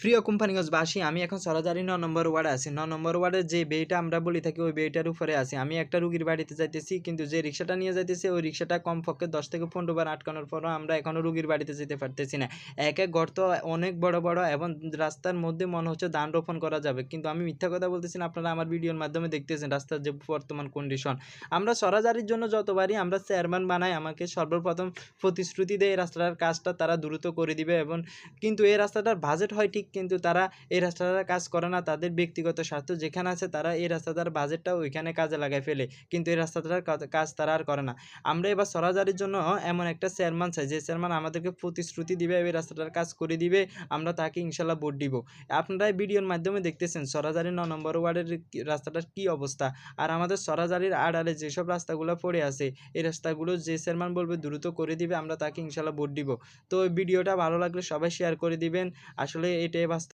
প্রিয় কোম্পানিগঞ্জবাসী আমি এখন সরাজারি ন নম্বর ওয়ার্ডে আছি। ন নম্বর ওয়ার্ডের যে বেইটা আমরা বলি থাকি, ওই বেইটার উপরে আছি। আমি একটা রুগীর বাড়িতে যাইতেছি, কিন্তু যে রিক্সাটা নিয়ে যাইতেছি, ওই রিক্সাটা কমপক্ষে দশ থেকে পনেরো বার আটকানোর পরও আমরা এখনও রুগীর বাড়িতে যেতে পারতেছি না। এক এক গর্ত অনেক বড় বড় এবং রাস্তার মধ্যে মনে হচ্ছে ধান রোপণ করা যাবে। কিন্তু আমি মিথ্যা কথা বলতেছি আপনারা আমার ভিডিওর মাধ্যমে দেখতেছেন রাস্তার যে বর্তমান কন্ডিশন আমরা সরাজারির জন্য যতবারই আমরা চেয়ারম্যান বানাই, আমাকে সর্বপ্রথম প্রতিশ্রুতি দেয় এই রাস্তাটার কাজটা তারা দ্রুত করে দিবে এবং কিন্তু এই রাস্তাটার বাজেট হয় ঠিক কিন্তু তারা এই রাস্তাটার কাজ করে না তাদের ব্যক্তিগত স্বার্থ। যেখানে আছে তারা এই রাস্তাটার বাজেটটা ওইখানে কাজে লাগাই ফেলে। কিন্তু এই রাস্তাটার কাজ- তারা আর করে না। আমরা এবার সরাজারির জন্য এমন একটা চেয়ারম্যান চাই। যে চেয়ারম্যান আমাদেরকে প্রতিশ্রুতি দিবে, এই রাস্তাটার কাজ করে দিবে, আমরা তাকে ইনশাল্লাহ ভোট দিব। আপনারা ভিডিওর মাধ্যমে দেখতেছেন সরাজারি ন নম্বর ওয়ার্ডের রাস্তাটার কি অবস্থা। আর আমাদের সরাজারির আড়ালে যেসব রাস্তাগুলো পড়ে আছে, এই রাস্তাগুলো যে চেয়ারম্যান বলবে দ্রুত করে দিবে, আমরা তাকে ইনশাল্লাহ ভোট দিব। তো ভিডিওটা ভালো লাগলে সবাই শেয়ার করে দিবেন। আসলে 競馬ス